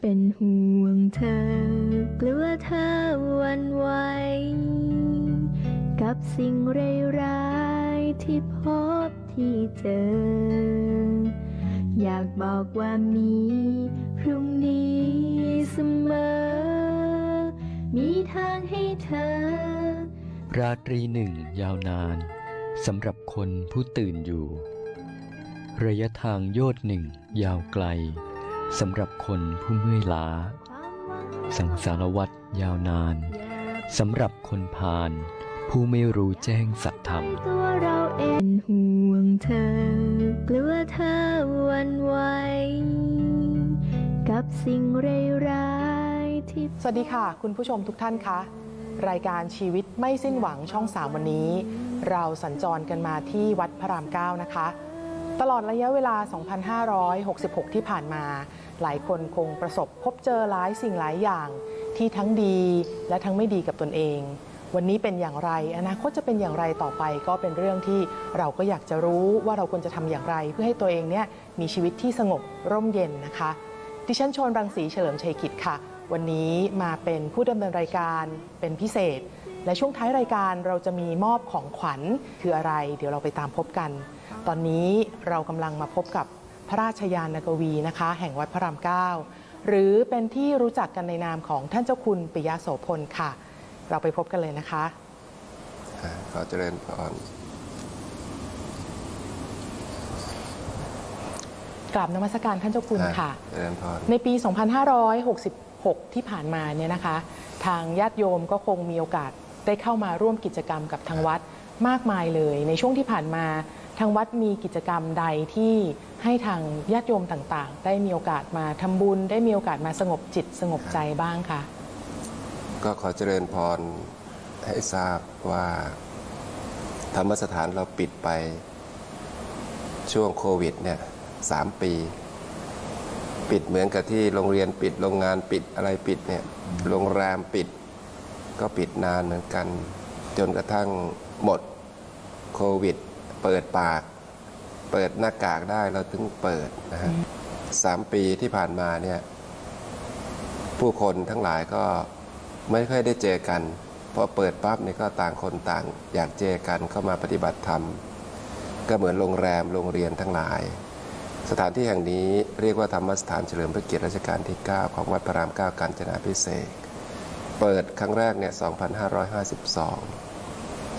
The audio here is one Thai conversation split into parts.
เป็นห่วงเธอกลัวเธอวันไหว กับสิ่งร้ายๆที่พบที่เจอ อยากบอกว่ามีพรุ่งนี้เสมอ มีทางให้เธอ ราตรีหนึ่งยาวนานสำหรับคนผู้ตื่นอยู่ ระยะทางโยดหนึ่งยาวไกล สำหรับคนผู้เมื่อยล้า สังสารวัตรยาวนานสำหรับคนพาลผู้ไม่รู้แจ้งสัตธรรมตัวเราเองเป็นห่วงเธอกลัวเธอหวันไหวกับสิ่งร้ายๆที่สวัสดีค่ะ คุณผู้ชมทุกท่านคะรายการชีวิตไม่สิ้นหวังช่อง3วันนี้ เราสัญจรกันมาที่วัดพระราม9นะคะ ตลอดระยะเวลา 2,566 ที่ผ่านมา หลายคนคงประสบพบเจอหลายสิ่งหลายอย่างที่ทั้งดีและทั้งไม่ดีกับตนเอง วันนี้เป็นอย่างไร อนาคตจะเป็นอย่างไรต่อไป ก็เป็นเรื่องที่เราก็อยากจะรู้ว่าเราควรจะทำอย่างไร เพื่อให้ตัวเองเนี่ยมีชีวิตที่สงบร่มเย็นนะคะ ดิฉันชนรังสีเฉลิมชัยกิจค่ะ วันนี้มาเป็นผู้ดำเนินรายการเป็นพิเศษ และช่วงท้ายรายการเราจะมีมอบของขวัญคืออะไร เดี๋ยวเราไปตามพบกัน ตอนนี้เรากำลังมาพบกับ พระราชยานนกวีนะคะ แห่งวัดพระรามเก้าหรือเป็นที่รู้จักกันในนามของท่านเจ้าคุณปิยะโสพลค่ะ เราไปพบกันเลยนะคะอ่าขอเจริญพรกราบนมัสการท่านเจ้าคุณอ่าค่ะ เจริญพรในปี 2566 ที่ผ่านมาเนี่ยนะคะ ทางญาติโยมก็คงมีโอกาสได้เข้ามาร่วมกิจกรรมกับทางวัดมากมายเลย ในช่วงที่ผ่านมา ทางวัดมีกิจกรรมใดที่ให้ทางญาติโยมต่างๆ ได้มีโอกาสมาทำบุญ ได้มีโอกาสมาสงบจิตสงบใจบ้างคะก็ขอเจริญพรให้ทราบว่า ธรรมสถานเราปิดไปช่วงโควิดเนี่ยสามปี ปิดเหมือนกับที่โรงเรียนปิดโรงงานปิดอะไรปิดเนี่ยโรงแรมปิด ก็ปิดนานเหมือนกัน จนกระทั่งหมดโควิด เปิดปาก เปิดหน้ากากได้เราถึงเปิดนะฮะสามปีที่ผ่านมาเนี่ยผู้คนทั้งหลายก็ไม่ค่อยได้เจอกันพอเปิดปั๊บเนี่ยก็ต่างคนต่างอยากเจอกันเข้ามาปฏิบัติธรรม ก็เหมือนโรงแรมโรงเรียนทั้งหลาย สถานที่แห่งนี้เรียกว่าธรรมสถานเฉลิมพระเกียรติรัชกาลที่ 9 ของวัดพระราม 9 กาญจนาพิเศษกเปิดครั้งแรกเนี่ย 2552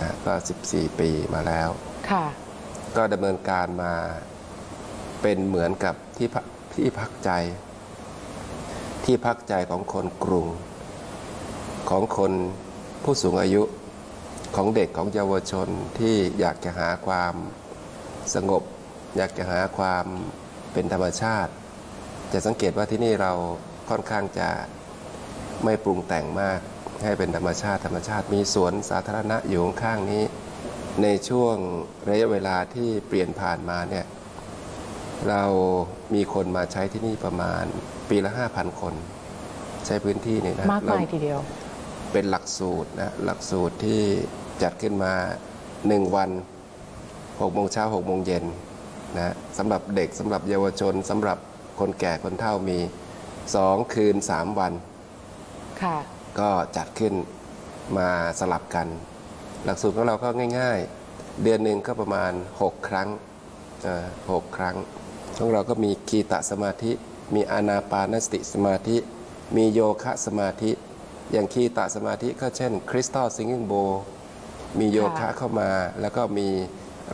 นะก็ 14 ปีมาแล้ว ค่ะ ก็ดำเนินการมาเป็นเหมือนกับที่พักที่พักใจ ที่พักใจของคนกรุง ของคนผู้สูงอายุของเด็กของเยาวชนที่อยากจะหาความสงบ อยากจะหาความเป็นธรรมชาติ จะสังเกตว่าที่นี่เราค่อนข้างจะไม่ปรุงแต่งมาก ให้เป็นธรรมชาติธรรมชาติมีสวนสาธารณะอยู่ข้างๆนี้ ในช่วงระยะเวลาที่เปลี่ยนผ่านมาเนี่ยเรามีคนมาใช้ที่นี่ประมาณปีละ 5,000 คน ใช้พื้นที่นี่นะมากมายเรทีเดียว เป็นหลักสูตรนะหลักสูตรที่จัดขึ้นมา 1 วัน6โมงเช้า6โมงเย็นนะสำหรับเด็กสำหรับเยาวชนสำหรับคนแก่คนเฒ่ามี 2 คืน 3 วันค่ะ ก็จัดขึ้นมาสลับกัน หลักสูตรของเราก็ง่าย ๆ เดือนหนึ่งก็ประมาณ 6 ครั้งหกครั้งของเราก็มีคีตะสมาธิ มีอานาปานสติสมาธิ มีโยคะสมาธิ อย่างคีตะสมาธิก็เช่นคริสตัลซิง i ิ g งโบมีโยคะเข้ามา แล้วก็มี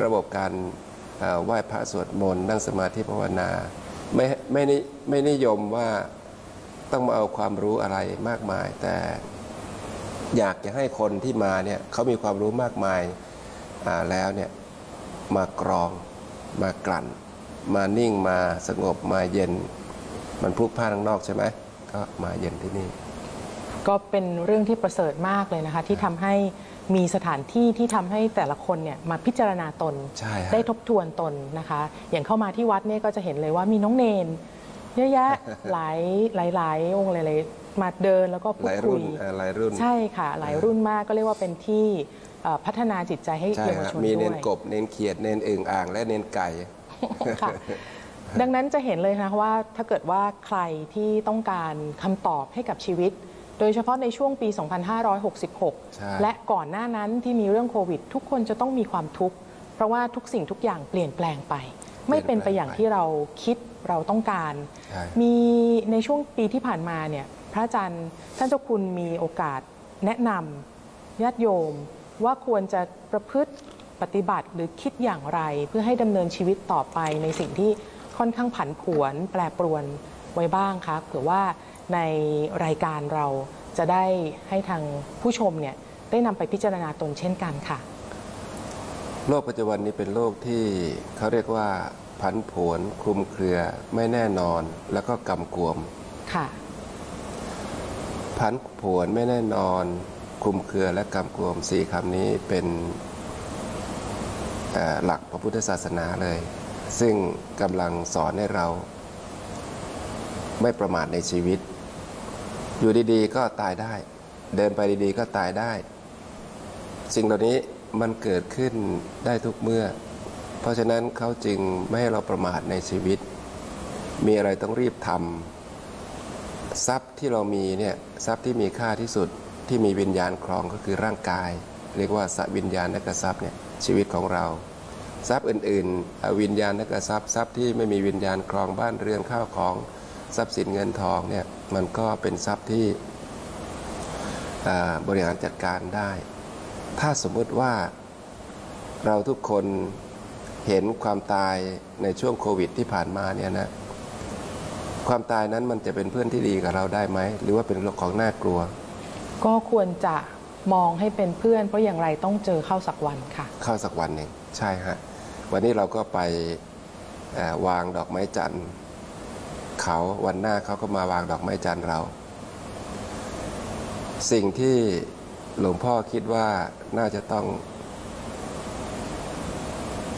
ระบบการไหว้พระสวดมนต์นั่งสมาธิภาวนา ไม่ไม่ไม่นิยมว่า ต้องมาเอาความรู้อะไรมากมาย แต่อยากจะให้คนที่มาเนี่ยเขามีความรู้มากมายอ่าแล้วเนี่ยมากรองมากลั่น มานิ่งมาสงบมาเย็น มันพลุกพล่านข้างนอกใช่ไหมก็มาเย็นที่นี่ ก็เป็นเรื่องที่ประเสริฐมากเลยนะคะ ที่ทำให้มีสถานที่ที่ทำให้แต่ละคนเนี่ยมาพิจารณาตนใช่ฮะได้ทบทวนตนนะคะ อย่างเข้ามาที่วัดเนี่ยก็จะเห็นเลยว่ามีน้องเนน เยอะแยะหลายหลายหลายองค์หลายๆมาเดินแล้วก็พูหดลายคุรุ่ยนเอ่อหลายรุ่นใช่ค่ะ หลายรุ่นมากก็เรียกว่าเป็นที่เอ่อพัฒนาจิตใจให้ใช่เยาวฮะชนมีด้เนวนย กบเนนเขียดเนนอึ่งอ่างและเนนไก่ ค่ะ ดังนั้นจะเห็นเลยนะคะว่าถ้าเกิดว่าใครที่ต้องการคำตอบให้กับชีวิต โดยเฉพาะในช่วงปี ใช่ 2566 และก่อนหน้านั้นที่มีเรื่องโควิด ทุกคนจะต้องมีความทุกข์ เพราะว่าทุกสิ่งทุกอย่างเปลี่ยนแปลงไป ไม่เป็นไปอย่างที่เราคิดเราต้องการ ใช่ มีในช่วงปีที่ผ่านมาเนี่ยพระอาจารย์ท่านเจ้าคุณมีโอกาสแนะนำญาติโยมว่าควรจะประพฤติปฏิบัติหรือคิดอย่างไร เพื่อให้ดำเนินชีวิตต่อไปในสิ่งที่ค่อนข้างผันผวน แปรปรวนไว้บ้างคะเผื่อว่าในรายการเราจะได้ให้ทางผู้ชมเนี่ยได้นำไปพิจารณาตนเช่นกันค่ะ โลกปัจจุบันนี้เป็นโลกที่เขาเรียกว่าผันผวนคลุมเครือไม่แน่นอนแล้วก็กำกวมค่ะผันผวนไม่แน่นอนคลุมเครือและกำกวมสี่คำนี้เป็นเอ่อหลักพระพุทธศาสนาเลย ซึ่งกำลังสอนให้เรา ไม่ประมาทในชีวิต อยู่ดีๆ ก็ตายได้ เดินไปดีๆ ก็ตายได้ สิ่งเหล่านี้ มันเกิดขึ้นได้ทุกเมื่อ เพราะฉะนั้นเขาจึงไม่ให้เราประมาทในชีวิต มีอะไรต้องรีบทำทรัพย์ที่เรามีเนี่ยทรัพย์ที่มีค่าที่สุดที่มีวิญญาณครองก็คือร่างกาย เรียกว่าสวิญญาณนักทรัพย์เนี่ยชีวิตของเราทรัพย์อื่นๆอวิญญาณนักทรัพย์ทรัพย์ที่ไม่มีวิญญาณครองบ้านเรือนข้าวของทรัพย์สินเงินทองเนี่ยมันก็เป็นทรัพย์ที่บริหารจัดการได้ ถ้าสมมุติว่าเราทุกคนเห็นความตายในช่วงโควิดที่ผ่านมาเนี่ยนะ ความตายนั้นมันจะเป็นเพื่อนที่ดีกับเราได้ไหม หรือว่าเป็นของน่ากลัว ก็ควรจะมองให้เป็นเพื่อน เพราะอย่างไรต้องเจอเข้าสักวันค่ะ เข้าสักวันหนึ่งใช่ฮะวันนี้เราก็ไปเอ่อวางดอกไม้จันทร์เขาวันหน้าเขาก็มาวางดอกไม้จันทร์เรา สิ่งที่ หลวงพ่อคิดว่าน่าจะต้อง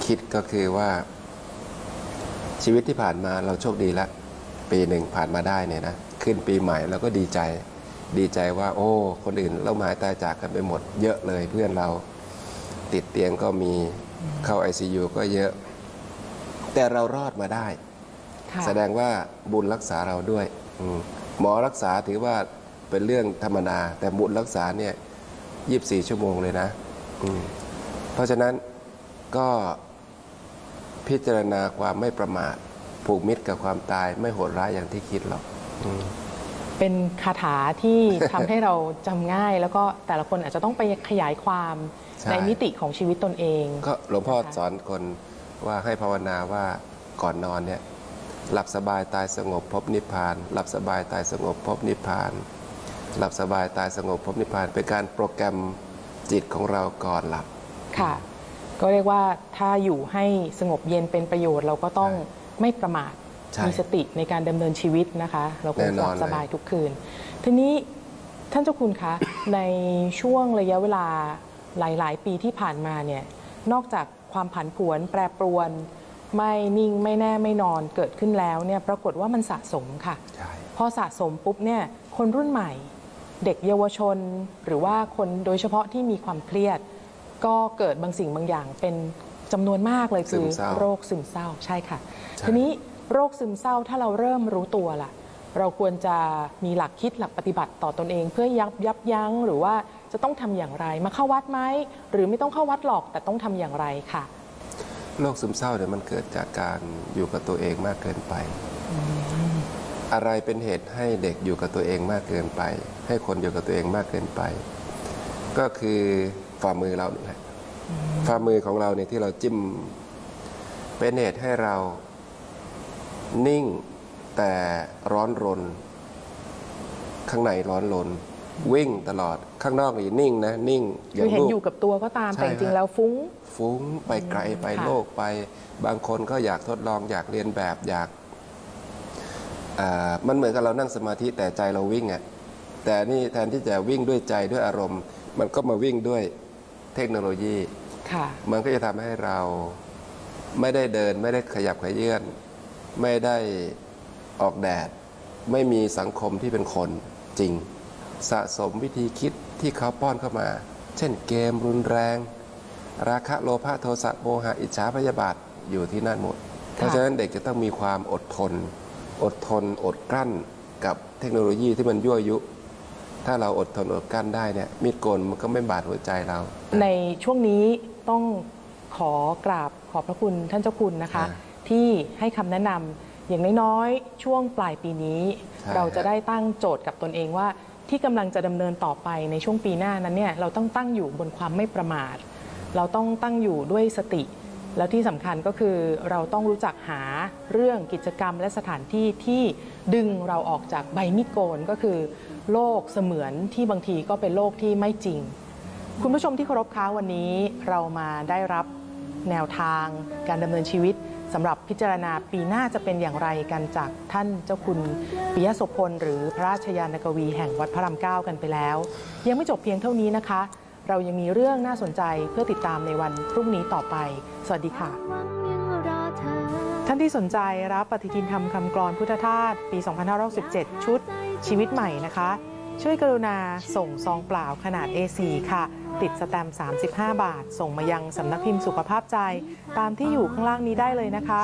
คิดก็คือว่า ชีวิตที่ผ่านมาเราโชคดีแล้วปีหนึ่งผ่านมาได้เนี่ยนะขึ้นปีใหม่เราก็ดีใจ ดีใจว่า โอ้ คนอื่นเราหมายตายจากกันไปหมด เยอะเลยเพื่อนเราติดเตียงก็มีเข้า ICU ก็เยอะ แต่เรารอดมาได้ค่ะแสดงว่าบุญรักษาเราด้วยอืมหมอรักษาถือว่าเป็นเรื่องธรรมดาแต่บุญรักษาเนี่ย ยีบสี่ชั่วโมงเลยนะอืมเพราะฉะนั้นก็พิจารณาความไม่ประมาทผูกมิตรกับความตายไม่โหดร้ายอย่างที่คิดหรอกอืมเป็นคาถาที่ทำให้เราจำง่าย แล้วก็แต่ละคนอาจจะต้องไปขยายความใช่ในมิติของชีวิตตนเอง ก็หลวงพ่อนะคะสอนคนว่าให้ภาวนาว่าก่อนนอนเนี่ยหลับสบายตายสงบพบนิพพาน หลับสบายตายสงบพบนิพพาน หลับสบายตายสงบพบนิพพานเป็นการโปรแกรมจิตของเราก่อนหลับ ค่ะ ก็เรียกว่าถ้าอยู่ให้สงบเย็นเป็นประโยชน์เราก็ต้องใช่ไม่ประมาทใช่มีสติในการดำเนินชีวิตนะคะ เราควรแน่นหอลันบเลยสบายทุกคืน ทีนี้ท่านเจ้าคุณคะ ในช่วงระยะเวลาหลาย ๆ ปีที่ผ่านมาเนี่ยนอกจากความผันผวนแปรปรวน ไม่นิ่งไม่แน่ไม่นอนเกิดขึ้นแล้วเนี่ยปรากฏว่ามันสะสมค่ะ ใช่ พอสะสมปุ๊บเนี่ยคนรุ่นใหม่ เด็กเยาวชน หรือว่าคนโดยเฉพาะที่มีความเครียด ก็เกิดบางสิ่งบางอย่างเป็นจำนวนมากเลยซึคือมเศร้าโรคซึมเศร้าใช่ค่ะใช่ทีนี้โรคซึมเศร้าถ้าเราเริ่มรู้ตัวล่ะ เราควรจะมีหลักคิดหลักปฏิบัติต่อตอนเอง เพื่อยับยับยั้งหรือว่าจะต้องทำอย่างไร มาเข้าวัดไหมหรือไม่ต้องเข้าวัดหรอกแต่ต้องทำอย่างไรค่ะโรคซึมเศร้าเนี่ยมันเกิดจากการอยู่กับตัวเองมากเกินไป อะไรเป็นเหตุให้เด็กอยู่กับตัวเองมากเกินไป ให้คนอยู่กับตัวเองมากเกินไป ก็คือฝ่ามือเรานี่แหละฝ่ามือของเราเนี่ยที่เราจิ้มเป็นเหตุให้เรานิ่งแต่ร้อนรน ข้างในร้อนรนวิ่งตลอดข้างนอกนี่นิ่งนะนิ่งคือเห็นลูกอยู่กับตัวก็ตามใช่แต่จริงฮะๆแล้วฟุ้ง ฟุ้งไปไกลไปค่ะโลกไป บางคนก็อยากทดลองอยากเรียนแบบอยากอ่า มันเหมือนกับเรานั่งสมาธิแต่ใจเราวิ่งอะ่ะแต่นี่แทนที่จะวิ่งด้วยใจด้วยอารมณ์ มันก็มาวิ่งด้วยเทคโนโลยีค่ะมันก็จะทำให้เราไม่ได้เดิน ไม่ได้ขยับขยื่นไม่ได้ออกแดด ไม่มีสังคมที่เป็นคนจริง สะสมวิธีคิดที่เขาป้อนเข้ามา เช่นเกมรุนแรง ราคะโลภะโทสะโมหะอิจฉาพยาบาทอยู่ที่นั่นหมด เพราะฉะนั้นเด็กจะต้องมีความอดทน อดทนอดกลั้นกับเทคโนโลยีที่มันยั่วยุ ถ้าเราอดทนอดกลั้นได้เนี่ยมีดโกนมันก็ไม่บาดหัวใจเรา ในช่วงนี้ต้องขอกราบขอบพระคุณท่านเจ้าคุณนะคะอ่าที่ให้คำแนะนำอย่างน้อยๆช่วงปลายปีนี้ ใช่ เราจะได้ตั้งโจทย์กับตนเองว่า ที่กำลังจะดำเนินต่อไปในช่วงปีหน้านั้นเนี่ยเราต้องตั้งอยู่บนความไม่ประมาท เราต้องตั้งอยู่ด้วยสติ แล้วที่สำคัญก็คือเราต้องรู้จักหาเรื่องกิจกรรมและสถานที่ที่ดึงเราออกจากใบมีดโกนก็คือโลกเสมือนที่บางทีก็เป็นโลกที่ไม่จริง คุณผู้ชมที่เคารพคะวันนี้เรามาได้รับแนวทางการดำเนินชีวิตสำหรับพิจารณาปีหน้าจะเป็นอย่างไรกันจากท่านเจ้าคุณปิยะโสพลหรือพระราชยานกวีแห่งวัดพระรามเก้ากันไปแล้ว ยังไม่จบเพียงเท่านี้นะคะ เรายังมีเรื่องน่าสนใจเพื่อติดตามในวันพรุ่งนี้ต่อไป สวัสดีค่ะ ท่านที่สนใจรับปฏิทินทำคำกรอนพุทธทาสปี 2567 ชุด ชีวิตใหม่นะคะ ช่วยกรุณาส่งซองเปล่าขนาด A4 ค่ะ ติดสแตมป์35 บาท ส่งมายังสำนักพิมพ์สุขภาพใจ ตามที่อยู่ข้างล่างนี้ได้เลยนะคะ